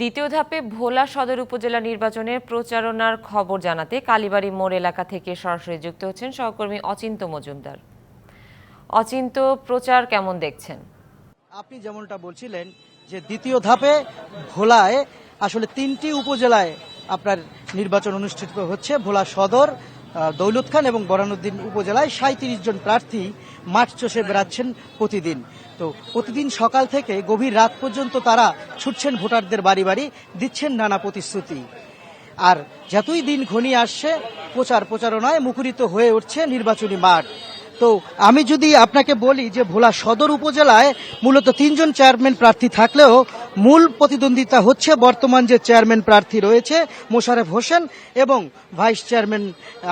দ্বিতীয় ধাপে ভোলা সদর উপজেলা নির্বাচনের প্রচারণার খবর জানাতে কালীবাড়ি মোড় এলাকা থেকে সরাসরি যুক্ত হচ্ছেন সহকর্মী অচিন্ত মজুমদার। অচিন্ত, প্রচার কেমন দেখছেন? আপনি যেমনটা বলছিলেন যে দ্বিতীয় ধাপে ভোলায় আসলে তিনটি উপজেলায় আপনার নির্বাচন অনুষ্ঠিত হচ্ছে, ভোলা সদর দৌলত খান এবং বরানুদ্দিন উপজেলায় সাঁত্রিশ জন প্রার্থী মাঠ চষে বেড়াচ্ছেন প্রতিদিন। তো প্রতিদিন সকাল থেকে গভীর রাত পর্যন্ত তারা ছুটছেন ভোটারদের বাড়ি বাড়ি, দিচ্ছেন নানা প্রতিশ্রুতি। আর যতই দিন ঘনিয়ে আসছে, প্রচার প্রচারণায় মুখরিত হয়ে উঠছে নির্বাচনী মাঠ। তো আমি যদি আপনাকে বলি যে ভোলা সদর উপজেলায় মূলত তিনজন চেয়ারম্যান প্রার্থী থাকলেও মূল প্রতিদ্বন্দ্বিতা হচ্ছে বর্তমান যে চেয়ারম্যান প্রার্থী রয়েছে মোশারেফ হোসেন এবং ভাইস চেয়ারম্যান,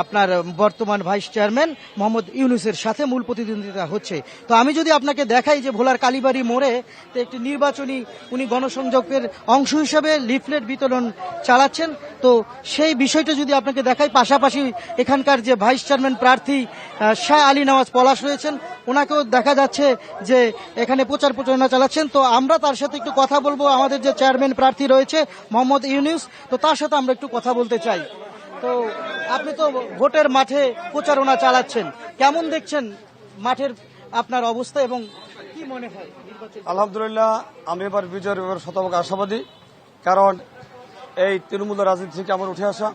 আপনার বর্তমান ভাইস চেয়ারম্যান মোহাম্মদ ইউনুসের সাথে মূল প্রতিদ্বন্দ্বিতা হচ্ছে। তো আমি যদি আপনাকে দেখাই যে ভোলার কালীবাড়ি মোড়ে তো একটি নির্বাচনী উনি গণসংযোগের অংশ হিসেবে লিফলেট বিতরণ চালাচ্ছেন, তো সেই বিষয়টা যদি আপনাকে দেখাই, পাশাপাশি এখানকার যে ভাইস চেয়ারম্যান প্রার্থী শাহ আলী নওয়াজ পলাশ রয়েছেন, ওনাকেও দেখা যাচ্ছে যে এখানে প্রচার প্রচারণা চালাচ্ছেন। তো আমরা তার সাথে একটু কথা বলব, আমাদের যে চেয়ারম্যান প্রার্থী রয়েছে, মোহাম্মদ ইউনিস, তো তার সাথে আমরা একটু কথা বলতে চাই। তো আপনি তো ভোটের মাঠে প্রচারণা চালাচ্ছেন। কেমন দেখছেন মাঠের আপনার অবস্থা এবং কি মনে হয় আলহামদুলিল্লাহ, আমি এবার বিজয়ের এবার শতভাগ আশাবাদী, কারণ এই তৃণমূল রাজনীতি থেকে আমার উঠে আসা।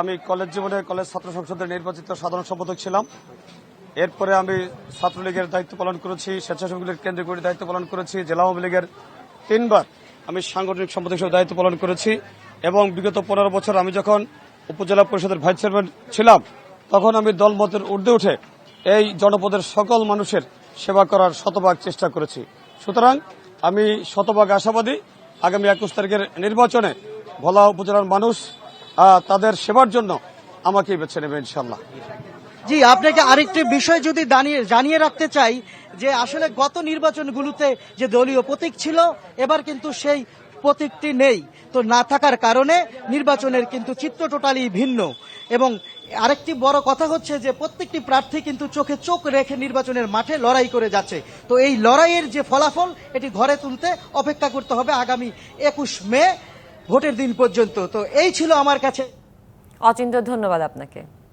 আমি কলেজ জীবনে কলেজ ছাত্র সংসদের নির্বাচিত সাধারণ সম্পাদক ছিলাম। এরপরে আমি ছাত্রলীগের দায়িত্ব পালন করেছি স্বেচ্ছাসেবক লীগের কেন্দ্রীয় দায়িত্ব পালন করেছি, জেলা আওয়ামী লীগের তিনবার আমি সাংগঠনিক সম্পাদক হিসেবে দায়িত্ব পালন করেছি এবং বিগত পনেরো বছর আমি যখন উপজেলা পরিষদের ভাইস চেয়ারম্যান ছিলাম, তখন আমি দলমতের ঊর্ধ্বে উঠে এই জনপদের সকল মানুষের সেবা করার শতভাগ চেষ্টা করেছি। সুতরাং আমি শতভাগ আশাবাদী আগামী একুশ তারিখের নির্বাচনে ভোলা উপজেলার মানুষ তাদের সেবার জন্য আমাকেই বেছে নেবে ইনশাল্লাহ জি, আপনাকে আরেকটি বিষয় যদি জানিয়ে রাখতে চাই, যে আসলে গত নির্বাচনগুলোতে যে দলীয় প্রতীক ছিল, এবার কিন্তু সেই প্রতীকটি নেই। তো না থাকার কারণে নির্বাচনের কিন্তু চিত্র টোটালি ভিন্ন। এবং আরেকটি বড় কথা হচ্ছে যে প্রত্যেকটি প্রার্থী কিন্তু চোখে চোখ রেখে নির্বাচনের মাঠে লড়াই করে যাচ্ছে। তো এই লড়াইয়ের যে ফলাফল, এটি ঘরে তুলতে অপেক্ষা করতে হবে আগামী একুশ মে, ভোটের দিন পর্যন্ত। তো এই ছিল আমার কাছে। অচিন্ত ধন্যবাদ আপনাকে।